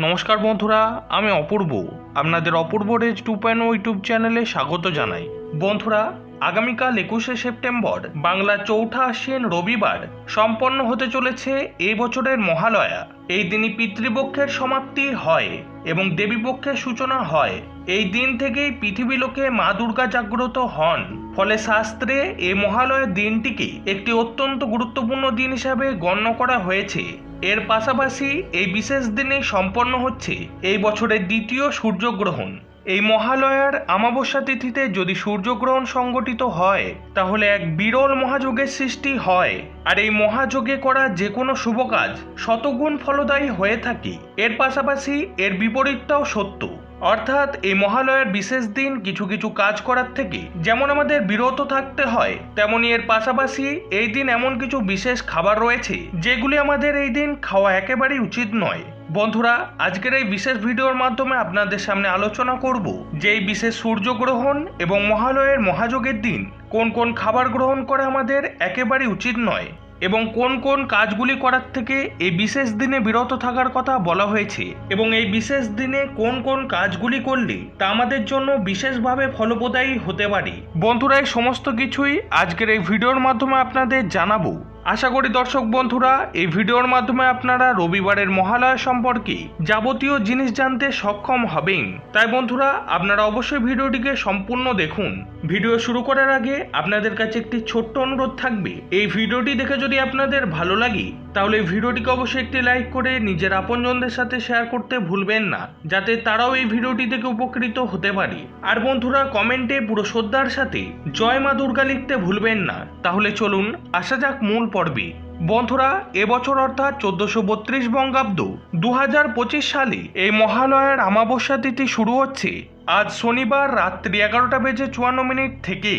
নমস্কার বন্ধুরা, আমি অপূর্ব। আপনাদের Apurba rage two point YouTube চ্যানেলে স্বাগত জানাই। বন্ধুরা, আগামীকাল একুশে সেপ্টেম্বর বাংলা চৌঠা আশ্বিন রবিবার সম্পন্ন হতে চলেছে এই বছরের মহালয়া। এই দিনই পিতৃপক্ষের সমাপ্তি হয় এবং দেবীপক্ষের সূচনা হয়। এই দিন থেকেই পৃথিবী লোকে মা দুর্গা জাগ্রত হন। ফলে শাস্ত্রে এই মহালয়ের দিনটিকে একটি অত্যন্ত গুরুত্বপূর্ণ দিন হিসাবে গণ্য করা হয়েছে। এর পাশাপাশি এই বিশেষ দিনে সম্পন্ন হচ্ছে এই বছরের দ্বিতীয় সূর্যগ্রহণ। এই মহালয়ার আমাবস্যা তিথিতে যদি সূর্যগ্রহণ সংগঠিত হয়, তাহলে এক বিরল মহাযোগের সৃষ্টি হয়। আর এই মহাযোগে করা যে কোনো শুভ কাজ শতগুণ ফলদায়ী হয়ে থাকে। এর পাশাপাশি এর বিপরীতটাও সত্য। অর্থাৎ এই মহালয়ার বিশেষ দিন কিছু কিছু কাজ করার থেকে যেমন আমাদের বিরত থাকতে হয়, তেমনি এর পাশাপাশি এই দিন এমন কিছু বিশেষ খাবার রয়েছে, যেগুলি আমাদের এই দিন খাওয়া একেবারেই উচিত নয়। বন্ধুরা, আজকের এই বিশেষ ভিডিওর মাধ্যমে আপনাদের সামনে আলোচনা করব যে এই বিশেষ সূর্যগ্রহণ এবং মহালয়ের মহাযোগের দিন কোন কোন খাবার গ্রহণ করা আমাদের একেবারেই উচিত নয়। এবং কোন কোন কাজগুলি করার থেকে এই বিশেষ দিনে বিরত থাকার কথা বলা হয়েছে এবং এই বিশেষ দিনে কোন কোন কাজগুলি করলে তা আমাদের জন্য বিশেষভাবে ফলপ্রদায়ী হতে পারে। বন্ধুরা, এই সমস্ত কিছুই আজকের এই ভিডিওর মাধ্যমে আপনাদের জানাব। আশা করি দর্শক বন্ধুরা, এই ভিডিওর মাধ্যমে আপনারা রবিবারের মহালয়া সম্পর্কে যাবতীয় জিনিস জানতে সক্ষম হবেন। তাই বন্ধুরা, আপনারা অবশ্যই ভিডিওটিকে সম্পূর্ণ দেখুন। ভিডিও শুরু করার আগে আপনাদের কাছে একটি ছোট্ট অনুরোধ থাকবে। এই ভিডিওটি দেখে যদি আপনাদের ভালো লাগে তাহলে ভিডিওটিকে অবশ্যই একটি লাইক করে নিজের আপনজনদের সাথে শেয়ার করতে ভুলবেন না, যাতে তারাও এই ভিডিওটি থেকে উপকৃত হতে পারে। আর বন্ধুরা কমেন্টে পুরো শ্রদ্ধার সাথে জয় মা দুর্গা লিখতে ভুলবেন না। তাহলে চলুন, আসা যাক মূল পর্বে। বন্ধুরা, এবছর অর্থাৎ চোদ্দশো বত্রিশ বঙ্গাব্দ দু হাজার পঁচিশ সালে এই মহালয়ার আমাবস্যা তিথি শুরু হচ্ছে। আজ শনিবার রাত্রি এগারোটা বেজে চুয়ান্ন মিনিট থেকে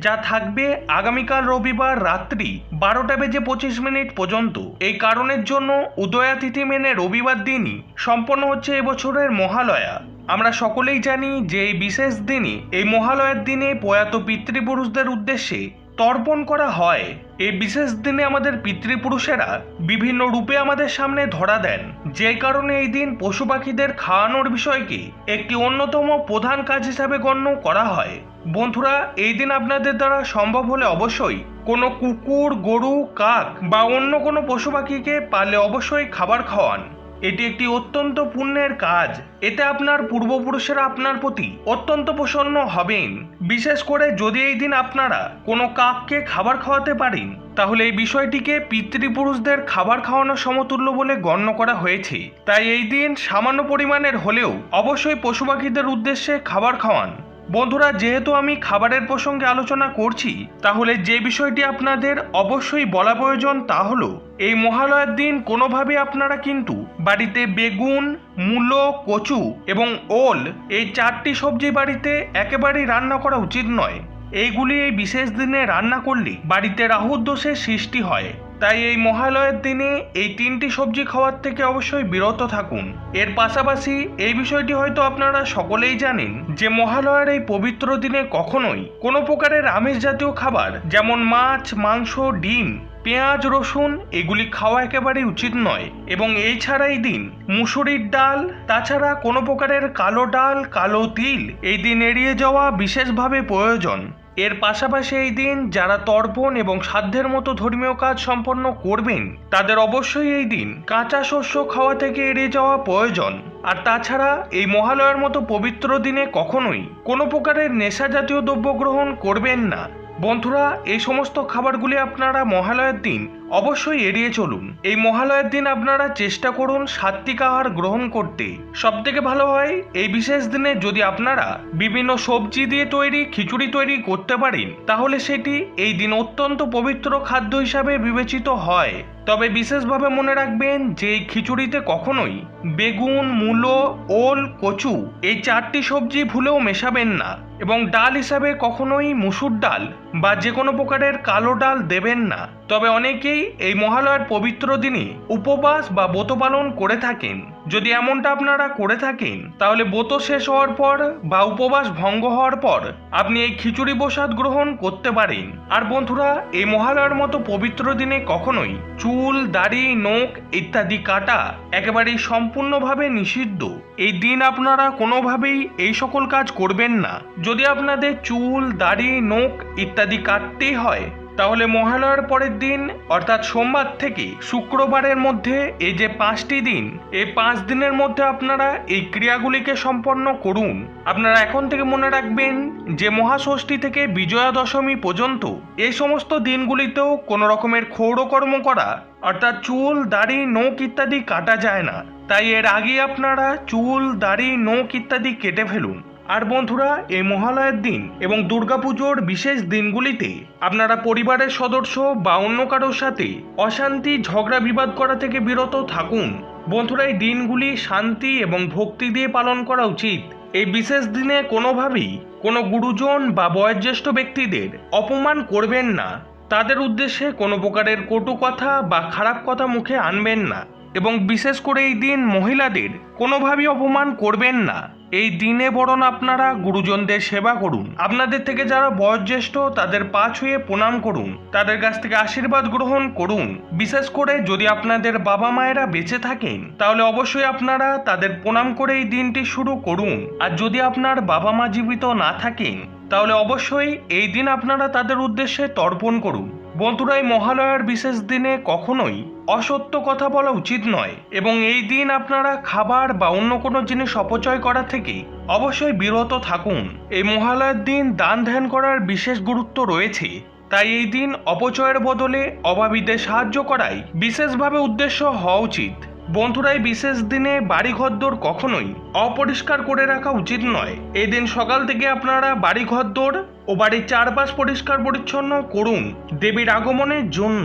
যা থাকবে আগামীকাল রবিবার রাত্রি বারোটা বেজে পঁচিশ মিনিট পর্যন্ত। এই কারণের জন্য উদয়াতিথি মেনে রবিবার দিনই সম্পন্ন হচ্ছে এবছরের মহালয়া। আমরা সকলেই জানি যে এই বিশেষ দিনে এই মহালয়ার দিনে প্রয়াত পিতৃপুরুষদের উদ্দেশ্যে তর্পণ করা হয়। এই বিশেষ দিনে আমাদের পিতৃপুরুষেরা বিভিন্ন রূপে আমাদের সামনে ধরা দেন। যে কারণে এই দিন পশু পাখিদের খাওয়ানোর বিষয়কে একটি অন্যতম প্রধান কাজ হিসাবে গণ্য করা হয়। বন্ধুরা, এই দিন আপনাদের দ্বারা সম্ভব হলে অবশ্যই কোনো কুকুর, গরু, কাক বা অন্য কোনো পশু পাখিকে পারলে অবশ্যই খাবার খাওয়ান। এটি একটি অত্যন্ত পুণ্যের কাজ। এতে আপনার পূর্বপুরুষেরা আপনার প্রতি অত্যন্ত প্রসন্ন হবেন। বিশেষ করে যদি এই দিন আপনারা কোনো কাককে খাবার খাওয়াতে পারেন, তাহলে এই বিষয়টিকে পিতৃপুরুষদের খাবার খাওয়ানোর সমতুল্য বলে গণ্য করা হয়েছে। তাই এই দিন সামান্য পরিমাণের হলেও অবশ্যই পশু পাখিদের উদ্দেশ্যে খাবার খাওয়ান। বন্ধুরা, যেহেতু আমি খাবারের প্রসঙ্গে আলোচনা করছি, তাহলে যে বিষয়টি আপনাদের অবশ্যই বলা প্রয়োজন তা হলো, এই মহালয়ার দিন কোনোভাবে আপনারা কিন্তু বাড়িতে বেগুন, মূলো, কচু এবং ওল, এই চারটি সবজি বাড়িতে একেবারেই রান্না করা উচিত নয়। এইগুলি এই বিশেষ দিনে রান্না করলে বাড়িতে রাহুর দোষের সৃষ্টি হয়। তাই এই মহালয়ের দিনে এই তিনটি সবজি খাওয়ার থেকে অবশ্যই বিরত থাকুন। এর পাশাপাশি এই বিষয়টি হয়তো আপনারা সকলেই জানেন যে মহালয়ার এই পবিত্র দিনে কখনোই কোনো প্রকারের আমিষ জাতীয় খাবার যেমন মাছ, মাংস, ডিম, পেঁয়াজ, রসুন এগুলি খাওয়া একেবারেই উচিত নয় এবং এই ছাড়া এই দিন মুসুরির ডাল, তাছাড়া কোনো প্রকারের কালো ডাল, কালো তিল এই দিন এড়িয়ে যাওয়া বিশেষভাবে প্রয়োজন। এর পাশাপাশি এই দিন যারা তর্পণ এবং সাধ্যের মতো ধর্মীয় কাজ সম্পন্ন করবেন, তাদের অবশ্যই এই দিন কাঁচা শস্য খাওয়া থেকে এড়িয়ে যাওয়া প্রয়োজন। আর তাছাড়া এই মহালয়ার মতো পবিত্র দিনে কখনোই কোনো প্রকারের নেশা জাতীয় দ্রব্য গ্রহণ করবেন না। বন্ধুরা, এই সমস্ত খাবারগুলি আপনারা মহালয়ার দিন অবশ্যই এড়িয়ে চলুন। এই মহালয়ের দিন আপনারা চেষ্টা করুন সাত্বিক আহার গ্রহণ করতে। সব থেকে ভালো হয়, এই বিশেষ দিনে যদি আপনারা বিভিন্ন সবজি দিয়ে তৈরি, খিচুড়ি তৈরি করতে পারেন, তাহলে সেটি এই দিন অত্যন্ত পবিত্র খাদ্য হিসাবে বিবেচিত হয়। তবে বিশেষভাবে মনে রাখবেন যে এই খিচুড়িতে কখনোই বেগুন, মূলো, ওল, কচু এই চারটি সবজি ভুলেও মেশাবেন না এবং ডাল হিসাবে কখনোই মুসুর ডাল বা যে কোনো প্রকারের কালো ডাল দেবেন না। তবে অনেকেই এই মহালয়ার পবিত্র দিনে উপবাস বা ব্রত পালন করে থাকেন। যদি এমনটা আপনারা করে থাকেন, তাহলে ব্রত শেষ হওয়ার পর বা উপবাস ভঙ্গ হওয়ার পর আপনি এই খিচুড়ি প্রসাদ গ্রহণ করতে পারেন। আর বন্ধুরা, এই মহালয়ার মতো পবিত্র দিনে কখনোই চুল, দাড়ি, নখ ইত্যাদি কাটা একেবারেই সম্পূর্ণভাবে নিষিদ্ধ। এই দিন আপনারা কোনোভাবেই এই সকল কাজ করবেন না। যদি আপনাদের চুল, দাড়ি, নখ ইত্যাদি কাটতেই হয় তাহলে মহালয়ার পরের দিন, অর্থাৎ সোমবার থেকে শুক্রবারের মধ্যে এই যে পাঁচটি দিন, এই পাঁচ দিনের মধ্যে আপনারা এই ক্রিয়াগুলিকে সম্পন্ন করুন। আপনারা এখন থেকে মনে রাখবেন যে মহাষষ্ঠী থেকে বিজয়া দশমী পর্যন্ত এই সমস্ত দিনগুলিতেও কোনো রকমের ক্ষৌরকর্ম করা, অর্থাৎ চুল, দাড়ি, নখ ইত্যাদি কাটা যায় না। তাই এর আগে আপনারা চুল, দাড়ি, নখ ইত্যাদি কেটে ফেলুন। আর বন্ধুরা, এই মহালয়ের দিন এবং দুর্গাপুজোর বিশেষ দিনগুলিতে আপনারা পরিবারের সদস্য বা অন্য কারোর সাথে অশান্তি, ঝগড়া, বিবাদ করা থেকে বিরত থাকুন। বন্ধুরা, এই দিনগুলি শান্তি এবং ভক্তি দিয়ে পালন করা উচিত। এই বিশেষ দিনে কোনোভাবেই কোনো গুরুজন বা বয়োজ্যেষ্ঠ ব্যক্তিদের অপমান করবেন না। তাদের উদ্দেশ্যে কোনো প্রকারের কটু কথা বা খারাপ কথা মুখে আনবেন না। এবং বিশেষ করে এই দিন মহিলাদের কোনোভাবেই অপমান করবেন না। এই দিনে বরং আপনারা গুরুজনদের সেবা করুন। আপনাদের থেকে যারা বয়োজ্যেষ্ঠ, তাদের পা ছুঁয়ে প্রণাম করুন। তাদের কাছ থেকে আশীর্বাদ গ্রহণ করুন। বিশেষ করে যদি আপনাদের বাবা মায়েরা বেঁচে থাকেন, তাহলে অবশ্যই আপনারা তাদের প্রণাম করে এই দিনটি শুরু করুন। আর যদি আপনার বাবা মা জীবিত না থাকেন, তাহলে অবশ্যই এই দিন আপনারা তাদের উদ্দেশ্যে তর্পণ করুন। বন্ধুরা, এই মহালয়ার বিশেষ দিনে কখনোই অসত্য কথা বলা উচিত নয় এবং এই দিন আপনারা খাবার বা অন্য কোনো জিনিস অপচয় করা থেকে অবশ্যই বিরত থাকুন। এই মহালয়ার দিন দান ধ্যান করার বিশেষ গুরুত্ব রয়েছে, তাই এই দিন অপচয়ের বদলে অভাবীদের সাহায্য করাই বিশেষভাবে উদ্দেশ্য হওয়া উচিত। বন্ধুরাই বিশেষ দিনে বাড়ি ঘরদোর কখনোই অপরিষ্কার করে রাখা উচিত নয়। এই দিন সকাল থেকে আপনারা বাড়ি ঘরদোর ও বাড়ির চারপাশ পরিষ্কার পরিচ্ছন্ন করুন দেবীর আগমনের জন্য।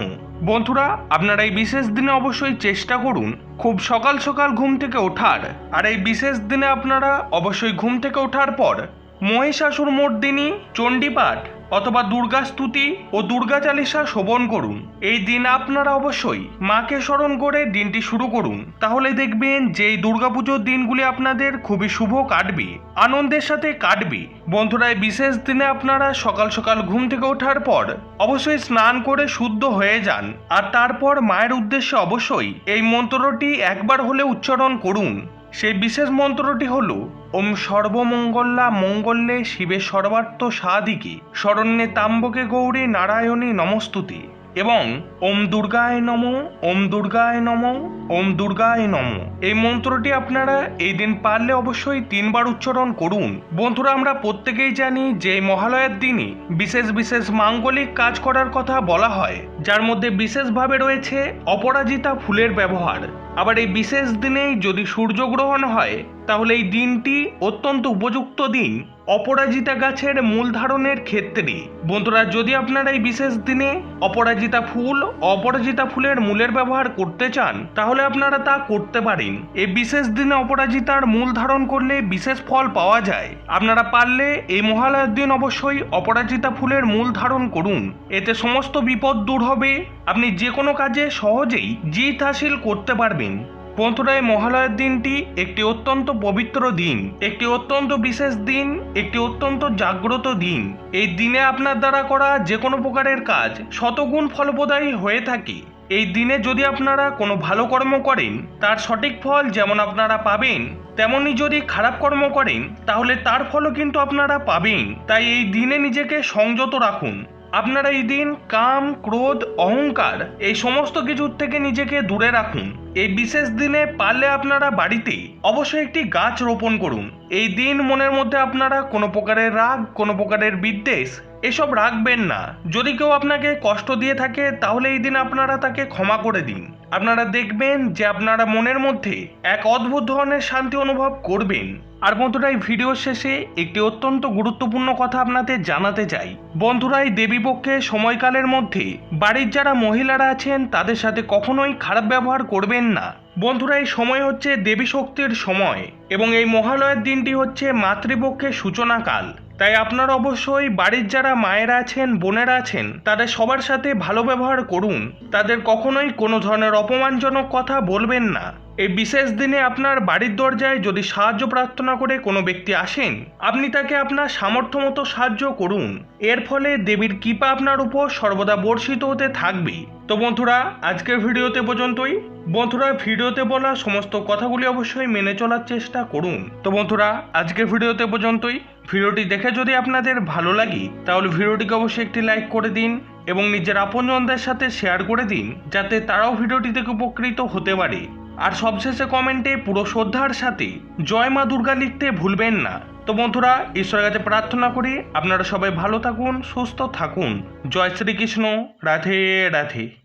বন্ধুরা, আপনারা এই বিশেষ দিনে অবশ্যই চেষ্টা করুন খুব সকাল সকাল ঘুম থেকে ওঠার। আর এই বিশেষ দিনে আপনারা অবশ্যই ঘুম থেকে ওঠার পর মহিষাসুর মর্দিনী, চণ্ডীপাঠ অথবা দুর্গা স্তুতি ও দুর্গা চালিসা শোভন করুন। এই দিন আপনারা অবশ্যই মাকে স্মরণ করে দিনটি শুরু করুন। তাহলে দেখবেন যে এই দুর্গাপুজোর দিনগুলি আপনাদের খুবই শুভ কাটবে, আনন্দের সাথে কাটবে। বন্ধুরা বিশেষ দিনে আপনারা সকাল সকাল ঘুম থেকে ওঠার পর অবশ্যই স্নান করে শুদ্ধ হয়ে যান। আর তারপর মায়ের উদ্দেশ্যে অবশ্যই এই মন্ত্রটি একবার হলে উচ্চারণ করুন। সেই বিশেষ মন্ত্রটি হল, ওম সর্বমঙ্গল্লা মঙ্গল্যে শিবে সর্বার্থ সাদিকে শরণ্যে তাম্বকে গৌরী নারায়ণী নমস্তুতি। এবং ওম দুর্গায় নম, ওম দুর্গায় নম, ওম দুর্গায় নম। এই মন্ত্রটি আপনারা এই দিন পারলে অবশ্যই তিনবার উচ্চারণ করুন। বন্ধুরা, আমরা প্রত্যেকেই জানি যে মহালয়ার দিনে বিশেষ বিশেষ মাঙ্গলিক কাজ করার কথা বলা হয়, যার মধ্যে বিশেষভাবে রয়েছে অপরাজিতা ফুলের ব্যবহার। আবার এই বিশেষ দিনেই যদি সূর্যগ্রহণ হয়, তাহলে এই দিনটি অত্যন্ত উপযুক্ত দিন। অপরাজিতা গাছের মূল ধারণের ক্ষেত্রে। বন্ধুরা, যদি আপনারা এই বিশেষ দিনে অপরাজিতা ফুল, অপরাজিতা ফুলের মূলের ব্যবহার করতে চান, তাহলে আপনারা তা করতে পারেন। এই বিশেষ দিনে অপরাজিতার মূল ধারণ করলে বিশেষ ফল পাওয়া যায়। আপনারা পারলে এই মহালয়ার দিন অবশ্যই অপরাজিতা ফুলের মূল ধারণ করুন। এতে সমস্ত বিপদ দূর হবে। আপনি যে কোনো কাজে সহজেই জিত হাসিল করতে পারবেন। এই মহালয়ার দিনটি একটি অত্যন্ত পবিত্র দিন, একটি অত্যন্ত বিশেষ দিন, একটি অত্যন্ত জাগ্রত দিন। এই দিনে আপনার দ্বারা করা যে কোনো প্রকারের কাজ শতগুণ ফলপ্রদায়ী হয়ে থাকে। এই দিনে যদি আপনারা কোনো ভালো কর্ম করেন, তার সঠিক ফল যেমন আপনারা পাবেন, তেমনি যদি খারাপ কর্ম করেন, তাহলে তার ফলও কিন্তু আপনারা পাবেন। তাই এই দিনে নিজেকে সংযত রাখুন। আপনারা এই দিন কাম, ক্রোধ, অহংকার, এই সমস্ত কিছুর থেকে নিজেকে দূরে রাখুন। এই বিশেষ দিনে পারলে আপনারা বাড়িতে অবশ্যই একটি গাছ রোপণ করুন। এই দিন মনের মধ্যে আপনারা কোনো প্রকারের রাগ, কোনো প্রকারের বিদ্বেষ, এসব রাখবেন না। যদি কেউ আপনাকে কষ্ট দিয়ে থাকে, তাহলে এই দিন আপনারা তাকে ক্ষমা করে দিন। আপনারা দেখবেন যে আপনারা মনের মধ্যে এক অদ্ভুত ধরনের শান্তি অনুভব করবেন। আর বন্ধুরা, এই ভিডিওর শেষে একটি অত্যন্ত গুরুত্বপূর্ণ কথা আপনাদের জানাতে চাই। বন্ধুরা, এই দেবীপক্ষে সময়কালের মধ্যে বাড়ির যারা মহিলারা আছেন, তাদের সাথে কখনোই খারাপ ব্যবহার করবেন না। বন্ধুরা, এই সময় হচ্ছে দেবী শক্তির সময় এবং এই মহালয়ের দিনটি হচ্ছে মাতৃপক্ষের সূচনাকাল তাই আপনারা অবশ্যই বাড়ির যারা মায়েরা আছেন, বোনেরা আছেন, তাদের সবার সাথে ভালো ব্যবহার করুন। তাদের কখনোই কোনো ধরনের অপমানজনক কথা বলবেন না। এই বিশেষ দিনে আপনার বাড়ির দরজায় যদি সাহায্য প্রার্থনা করে কোনো ব্যক্তি আসেন, আপনি তাকে আপনার সামর্থ্য মতো সাহায্য করুন। এর ফলে দেবীর কৃপা আপনার উপর সর্বদা বর্ষিত হতে থাকবে। তো বন্ধুরা, আজকের ভিডিওতে পর্যন্তই। বন্ধুরা, ভিডিওতে বলা সমস্ত কথাগুলি অবশ্যই মেনে চলার চেষ্টা করুন। তো বন্ধুরা, আজকের ভিডিওতে পর্যন্তই। ভিডিওটি দেখে যদি আপনাদের ভালো লাগে, তাহলে ভিডিওটিকে অবশ্যই একটি লাইক করে দিন এবং নিজের আপনজনদের সাথে শেয়ার করে দিন, যাতে তারাও ভিডিওটি থেকে উপকৃত হতে পারে। আর সবশেষে কমেন্টে পুরো শ্রদ্ধার সাথে জয় মা দুর্গা লিখতে ভুলবেন না। তো বন্ধুরা, ঈশ্বরের কাছে প্রার্থনা করি, আপনারা সবাই ভালো থাকুন, সুস্থ থাকুন। জয় শ্রীকৃষ্ণ, রাধে রাধে।